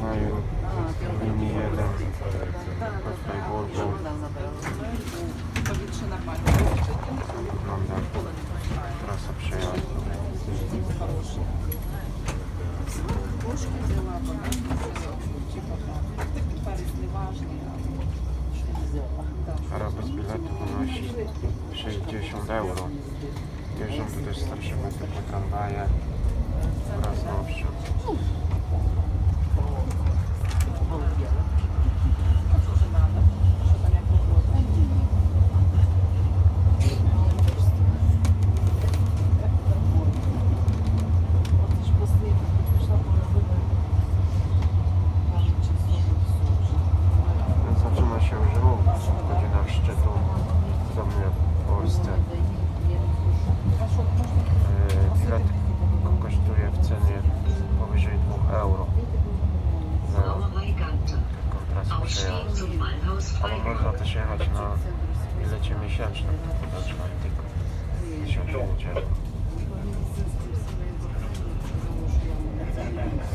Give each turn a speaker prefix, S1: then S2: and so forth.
S1: kochają inni jeden. Tutaj Bogu. Wygląda trasa przejazdu. Puszki bez biletu wynosi 60 euro. Jeżdżą tu też starsze metry tramwaje oraz na nowsze. Yy, Bilet kosztuje w cenie powyżej 2 euro zum Wallhaus Ale można też jechać na bilecie miesięcznym Atlantyku. Tysiąc ucieczek.